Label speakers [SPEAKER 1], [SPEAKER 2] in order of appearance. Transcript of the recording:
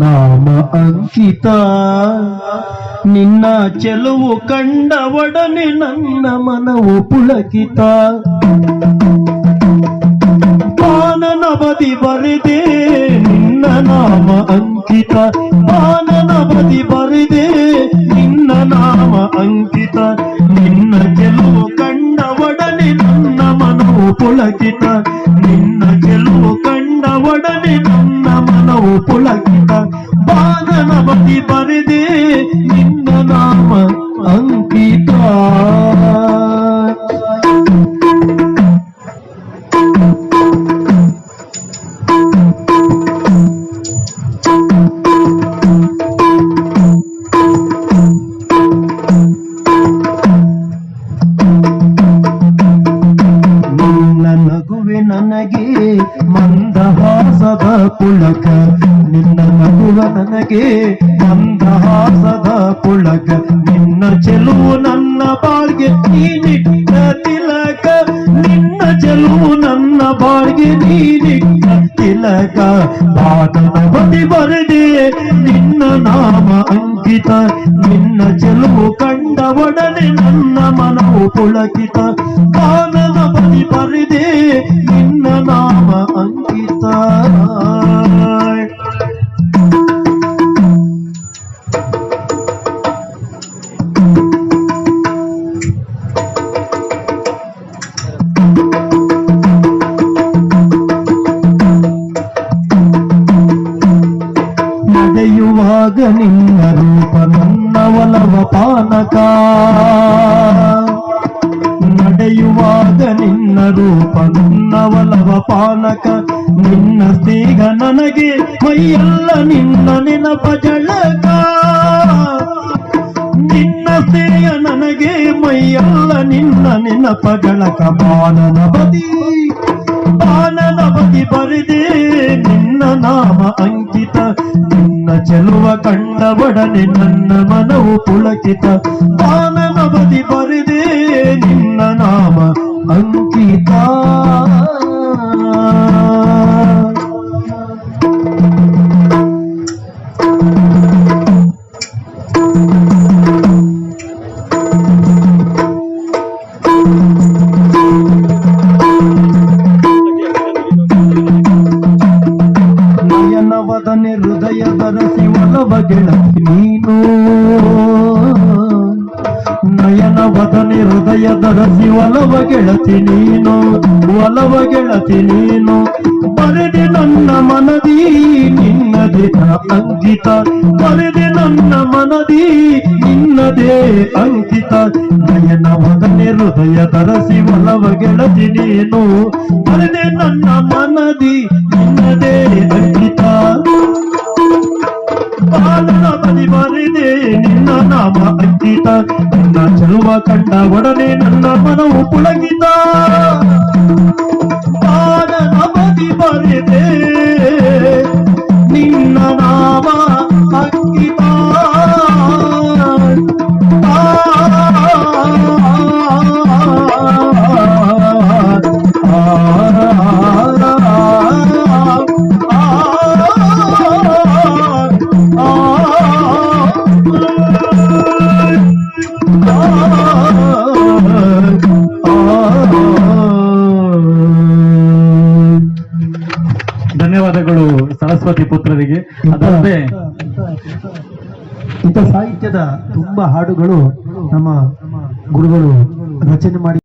[SPEAKER 1] ನಾಮ ಅಂಕಿತ ನಿನ್ನ ಚೆಲುವು ಕಂಡ ಒಡನೆ ನನ್ನ ಮನವು ಪುಳಕಿತ. ಪಾನನ ಬದಿ ಬರೆದೆ, ನಿನ್ನ ನಾಮ ಅಂಕಿತ ಪಾನನ ಬದಿ ಬರೆದೆ, ನಿನ್ನ ನಾಮ ಅಂಕಿತ ನಿನ್ನ ಚೆಲುವು ಕಂಡ ಒಡನೆ ನನ್ನ ಮನವು ಪುಳಕಿತ. ನಿನ್ನ ಚೆಲುವು ಕಂಡ ಒಡನೆ ನನ್ನ ಮನವು ಪುಳಕಿತ ಪಾನನ ನನಗೆ ಮಂದಹಾಸದ ಪುಳಕ, ನಿನ್ನ ನಗುವ ನನಗೆ ಮಂದಹಾಸದ ಪುಳಕ. ನಿನ್ನ ಚೆಲುವು ನನ್ನ ಬಾಳ್ಗೆ ನೀನಿಟ್ಟ ತಿಲಕ, ನಿನ್ನ ಚೆಲುವು ನನ್ನ ಬಾಳ್ಗೆ ನೀನಿಟ್ಟ ತಿಲಕ. ಪಾಠದ ಬದಿ ಬರೆದೆ ನಿನ್ನ ನಾಮ ಅಂಕಿತ, ನಿನ್ನ ಚೆಲುವು ಕಂಡ ಒಡನೆ ನನ್ನ ಮನವು ಪುಳಕಿತ. ಕಾನನ ಬದಿ ಬರೆದೆ ನಿನ್ನ ರೂಪ, ನನ್ನ ಒಲವ ಪಾನಕ. ನಡೆಯುವಾಗ ನಿನ್ನ ರೂಪ, ನನ್ನ ಒಲವ ಪಾನಕ. ನಿನ್ನ ಸ್ನೇಹ ನನಗೆ, ಮೈಯಲ್ಲ ನಿನ್ನ ನೆನಪ ಜಳಕ ನಿನ್ನ ಸ್ನೇಹ ನನಗೆ, ಮೈಯಲ್ಲ ನಿನ್ನ ನೆನಪ ಜಳಕ ಬಾನನ ಬದಿ ಬಾನನ ಬದಿ ಬರೆದೆ ಚೆಲುವ ಕಂಡ ಒಡನೆ ನನ್ನ ಮನವು ಪುಳಕಿತ. ಬಾನನ ಬದಿ ಬರೆದೆ ನಿನ್ನ ನಾಮ ಅಂಕಿತ. ಬರಸಿ ನೀನು. ನೀನು ನಯನವದನೆ ಹೃದಯ ದರಸಿ ಒಲವ ಗೆಳತಿ ನೀನು, ಒಲವ ಗೆಳತಿ ನೀನು. ಬರೆದೆ ನನ್ನ ಮನದಿ, ನಿನ್ನದೇ ಅಂಕಿತ. ಬರೆದೆ ನನ್ನ ಮನದಿ, ನಿನ್ನದೇ ಅಂಕಿತ. ನಯನವದನೆ ಹೃದಯ ದರಸಿ ಒಲವ ಗೆಳತಿ ನೀನು. ಬರೆದೆ ನನ್ನ ಮನದಿ, ನಿನ್ನದೇ ಅಂಕಿತ. ಅಂಕಿತ ನಿನ್ನ ಚೆಲುವ ಕಂಡ ಒಡನೆ ನನ್ನ ಮನವು
[SPEAKER 2] ಧನ್ಯವಾದಗಳು ಸರಸ್ವತಿ ಪುತ್ರರಿಗೆ. ಅದಲ್ಲದೆ
[SPEAKER 1] ಇಂಥ ಸಾಹಿತ್ಯದ ತುಂಬಾ ಹಾಡುಗಳು ನಮ್ಮ ಗುರುಗಳು ರಚನೆ ಮಾಡಿ